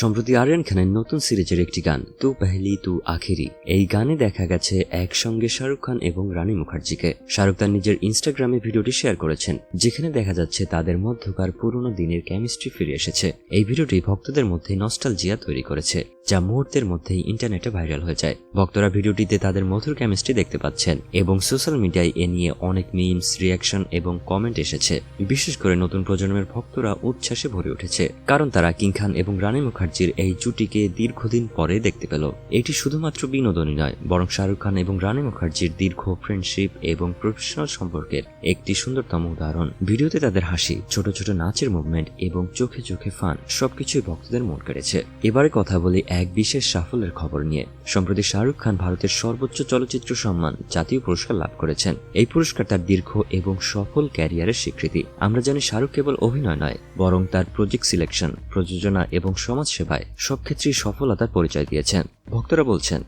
সম্প্রতি আরিয়ান খানের নতুন সিরিজের একটি গান, তু পেহলি, তু আখেরি। এই গানে দেখা গেছে একসঙ্গে শাহরুখ খান এবং রানী মুখার্জিকে। শাহরুখ তার নিজের ইনস্টাগ্রামে ভিডিওটি শেয়ার করেছেন, যেখানে দেখা যাচ্ছে তাদের মধ্যকার পুরনো দিনের কেমিস্ট্রি ফিরে এসেছে। এই ভিডিওটি ভক্তদের মধ্যে নস্টালজিয়া তৈরি করেছে, যা মুহূর্তের মধ্যেই ইন্টারনেটে ভাইরাল হয়ে যায়। ভক্তরা ভিডিওটিতে তাদের মধুর কেমিস্ট্রি দেখতে পাচ্ছেন এবং সোশ্যাল মিডিয়ায় এ নিয়ে অনেক মিমস, রিয়াকশন এবং কমেন্ট এসেছে। বিশেষ করে নতুন প্রজন্মের ভক্তরা উচ্ছ্বাসে ভরে উঠেছে, কারণ তারা কিং খান এবং রানী মুখার্জির এই জুটিকে দীর্ঘদিন পরে দেখতে পেল। এটি শুধুমাত্র বিনোদনই নয়, বরং শাহরুখ খান এবং রানী মুখার্জির দীর্ঘ ফ্রেন্ডশিপ এবং প্রফেশনাল সম্পর্কের একটি সুন্দরতম উদাহরণ। ভিডিওতে তাদের হাসি, ছোট ছোট নাচের মুভমেন্ট এবং চোখে চোখে ফান সবকিছুই ভক্তদের মন কেড়েছে। এবারে কথা বলি এক বিশেষ সাফল্যের খবর নিয়ে। সম্প্রতি শাহরুখ খান ভারতের সর্বোচ্চ চলচ্চিত্র সম্মান জাতীয় পুরস্কার লাভ করেছেন। এই পুরস্কার তার দীর্ঘ এবং সফল ক্যারিয়ারের স্বীকৃতি। আমরা জানি শাহরুখ কেবল অভিনয় নয়, বরং তার প্রজেক্ট সিলেকশন প্রযোজনা এবং সমাজসেবায় সব ক্ষেত্রেই সফলতার পরিচয় দিয়েছেন। ভক্তরা বলছেন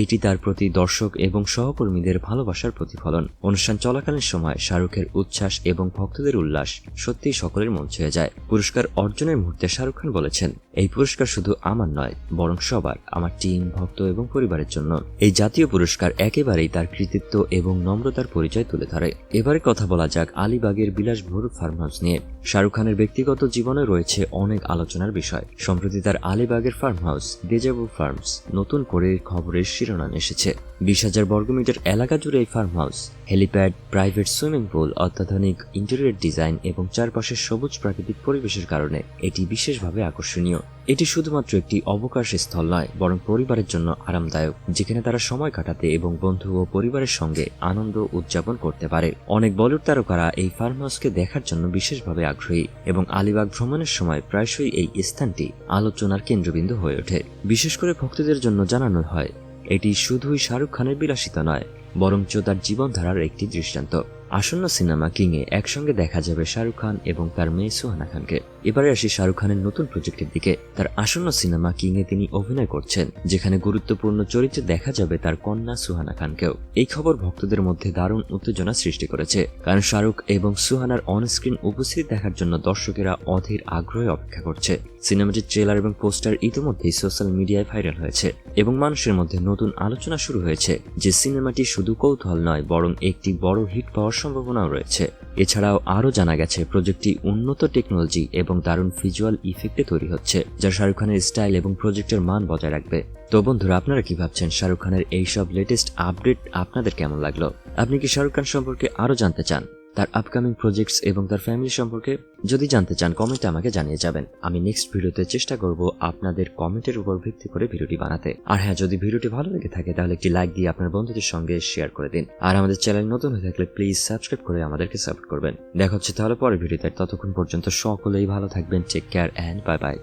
এইটি তার প্রতি দর্শক এবং সহকর্মীদের ভালোবাসার প্রতিফলন। অনুষ্ঠান চলাকালীন সময় শাহরুখের উচ্ছ্বাস এবং ভক্তদের উল্লাস সত্যিই সকলের মন ছুঁয়ে যায়। পুরস্কার অর্জনের মুহূর্তে শাহরুখ খান বলেছেন, এই পুরস্কার শুধু আমার নয়, বরং সবার, আমার টিম, ভক্ত এবং পরিবারের জন্য। এই জাতীয় পুরস্কার একেবারেই তার কৃতিত্ব এবং নম্রতার পরিচয় তুলে ধরে। এবারে কথা বলা যাক আলিবাগের বিলাসভর ফার্ম হাউস নিয়ে। শাহরুখ খানের ব্যক্তিগত জীবনে রয়েছে অনেক আলোচনার বিষয়। সম্প্রতি তার আলিবাগের ফার্ম হাউস দেজাবু ফার্মস নতুন করে খবরের শিরোনাম এসেছে। বিশ হাজার বর্গমিটার এলাকা জুড়ে এই farm house helipad private swimming pool অত্যাধুনিক ইন্টেরিয়র ডিজাইন এবং চারপাশের সবুজ প্রাকৃতিক পরিবেশের কারণে এটি বিশেষভাবে আকর্ষণীয়। এটি শুধুমাত্র একটি অবকাশ স্থল নয়, বরং পরিবারের জন্য আরামদায়ক, যেখানে তারা সময় কাটাতে এবং বন্ধু ও পরিবারের সঙ্গে আনন্দ উদযাপন করতে পারে। অনেক বলিউড তারকারা এই ফার্ম হাউসকে দেখার জন্য বিশেষভাবে আগ্রহী এবং আলিবাগ ভ্রমণের সময় প্রায়শই এই স্থানটি আলোচনার কেন্দ্রবিন্দু হয়ে ওঠে। বিশেষ করে ভক্তদের জন্য জানানো হয় এটি শুধুই শাহরুখ খানের বিলাসিতা নয়, বরঞ্চ তার জীবনধারার একটি দৃষ্টান্ত। আসন্ন সিনেমা কিংয়ে একসঙ্গে দেখা যাবে শাহরুখ খান এবং তার মেয়ে সুহানা খানকে। এবারে আসি শাহরুখ খানের নতুন প্রজেক্টের দিকে। তার আসন্ন সিনেমা কিংয়ে তিনি অভিনয় করছেন, যেখানে গুরুত্বপূর্ণ চরিত্রে দেখা যাবে তার কন্যা সুহানা খানকেও। এই খবর ভক্তদের মধ্যে দারুণ উত্তেজনা সৃষ্টি করেছে, কারণ শাহরুখ এবং সুহানার অনস্ক্রিন উপস্থিতি দেখার জন্য দর্শকেরা অধীর আগ্রহে অপেক্ষা করছে। সিনেমাটির ট্রেলার এবং পোস্টার ইতিমধ্যেই সোশ্যাল মিডিয়ায় ভাইরাল হয়েছে এবং মানুষের মধ্যে নতুন আলোচনা শুরু হয়েছে, যে সিনেমাটি শুধু কৌতূহল নয়, বরং একটি বড় হিট পাওয়ার সম্ভাবনাও রয়েছে। এছাড়াও আরও জানা গেছে প্রজেক্টটি উন্নত টেকনোলজি এবং দারুণ ভিজুয়াল ইফেক্টে তৈরি হচ্ছে, যা শাহরুখ খানের স্টাইল এবং প্রজেক্টের মান বজায় রাখবে। তো বন্ধুরা, আপনারা কি ভাবছেন? শাহরুখ খানের এইসব লেটেস্ট আপডেট আপনাদের কেমন লাগল? আপনি কি শাহরুখ খান সম্পর্কে আরও জানতে চান? তার আপকামিং প্রজেক্টস এবং তার ফ্যামিলি সম্পর্কে যদি জানতে চান কমেন্টে আমাকে জানিয়ে যাবেন। আমি নেক্সট ভিডিওতে চেষ্টা করব আপনাদের কমেন্টের উপর ভিত্তি করে ভিডিওটি বানাতে। আর হ্যাঁ যদি ভিডিওটি ভালো লেগে থাকে, তাহলে একটি লাইক দিয়ে আপনার বন্ধুদের সঙ্গে শেয়ার করে দিন। আর আমাদের চ্যানেল নতুন হয়ে থাকলে প্লিজ সাবস্ক্রাইব করে আমাদেরকে সাপোর্ট করবেন। দেখা হচ্ছে তাহলে পরের ভিডিওতে। ততক্ষণ পর্যন্ত সকলেই ভালো থাকবেন take care and bye bye